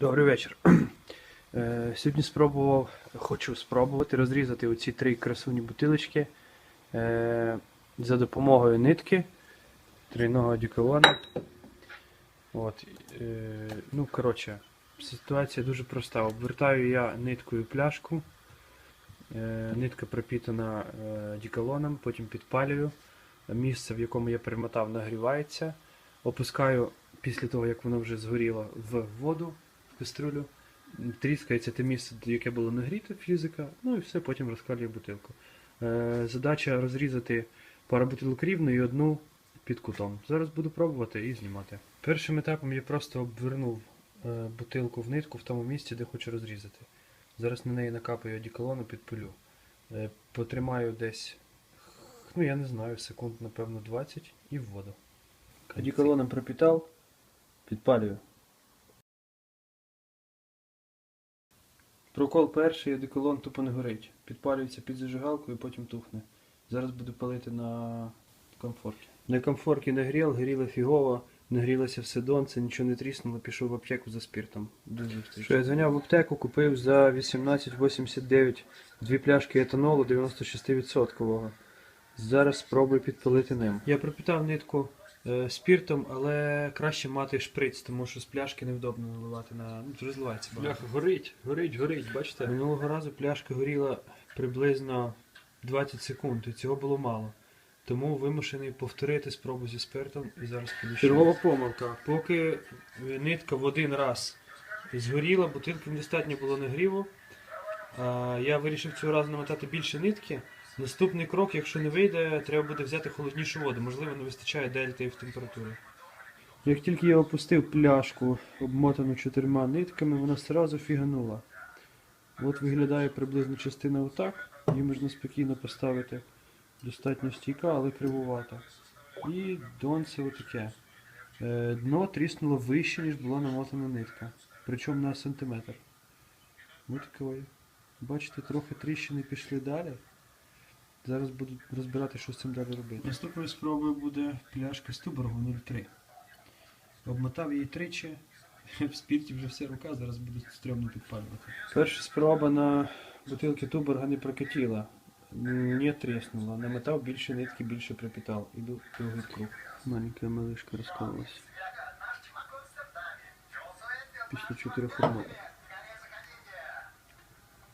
Добрий вечір. Е, Сьогодні спробував, хочу спробувати розрізати оці три красуні бутилочки е, за допомогою нитки трійного одеколона. От, е, ну, коротше, ситуація дуже проста. Обвертаю я ниткою пляшку. Нитка пропітана е, потім підпалюю. Місце, в якому я перемотав, нагрівається. Опускаю після того, як воно вже згоріло в воду, М, Тріскається те місце, яке було нагріте, фізика, ну і все, потім розкалюю бутилку. Е, задача розрізати пару бутилок рівно і одну під кутом. Зараз буду пробувати і знімати. Першим етапом я просто обвернув е, бутилку в нитку в тому місці, де хочу розрізати. Зараз на неї накапаю одіколону, підпилю. Е, потримаю десь, ну я не знаю, секунд, напевно, 20 і в воду. Одеколоном пропитал, підпалюю. Прокол перший, одеколон тупо не горить. Підпалюється під зажигалку і потім тухне. Зараз буду палити на комфорті. На комфорті нагрів, горіло фігово, нагрілося все донце, нічого не тріснуло, пішов в аптеку за. До зустрічі. Що я зганяв в аптеку, купив за 18,89 дві пляшки етанолу 96%. Зараз спробую підпалити ним. Я пропитав нитку спіртом, але краще мати шприц, тому що з пляшки невдобно наливати на. Ну, розливається багато. Бляха, горить, горить, горить, бачите? Минулого разу пляшка горіла приблизно 20 секунд, і цього було мало. Тому вимушений повторити спробу зі спиртом і зараз ще Чергова помилка. Поки е, нитка в один раз згоріла, бутилки недостатньо було нагріву. Я вирішив цього разу намотати більше нитки. Наступний крок, якщо не вийде, треба буде взяти холоднішу воду. Можливо, не вистачає дельти в температурі. Як тільки я опустив пляшку, обмотану чотирма нитками, вона одразу фіганула. От виглядає приблизно частина отак. Її можна спокійно поставити достатньо стійка, але кривувата. І донце отаке. Е, Дно тріснуло вище, ніж була намотана нитка. Причому на сантиметр. Ось такої. Бачите, трохи тріщини пішли далі. Зараз буду розбирати, що з цим далі робити. Наступною спробою буде пляшка з Туборгу 03. Обмотав її тричі. В спірті вже вся рука, зараз буду стрьомно підпалювати. Перша спроба на бутилки Туборга не прокатіла. Не тріснула. Намотав більше нитки, більше припітав. Іду другий круг. Маленька малишка розкололась. Після чотирьох обмоток.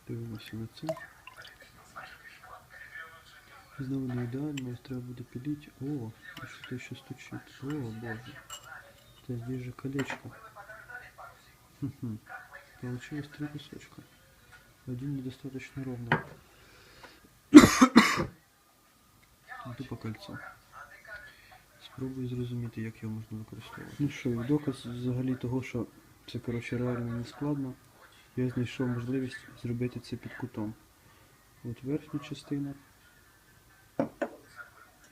Дивимося на це. Знову не ідеально, треба буде пилить. О, а что-то еще стучит. О, боже. Да здесь же колечко. Хм-хм. Получилось три кусочка. Один недостаточно ровный. Іду по кольцу. Спробую зрозуміти, як його можна використовувати. Ну що, доказ взагалі того, що це коротше реально не складно. Я знайшов можливість зробити це під кутом. От верхня частина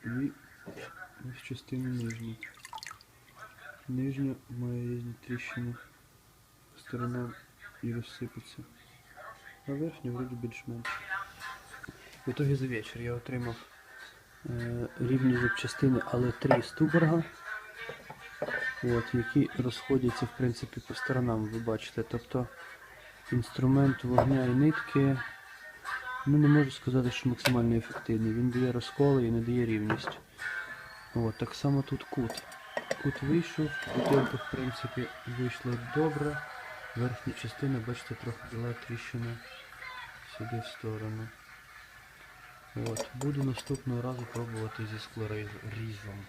і ось частина нижня. Нижня має різні тріщини сторона і розсипеться. А верхня вроді більш-менш. В итоге за вечір я отримав е, рівні запчастини, але три з Туборга, от, які розходяться в принципі по сторонам, ви бачите. Тобто інструмент вогня і нитки, ну не можу сказати, що максимально ефективний. Він дає розколи і не дає рівність. От, так само тут кут. Кут вийшов, бутилка в принципі вийшла добре. Верхня частина, бачите, трохи дала тріщина сюди в сторону. От, буду наступного разу пробувати зі склорізом.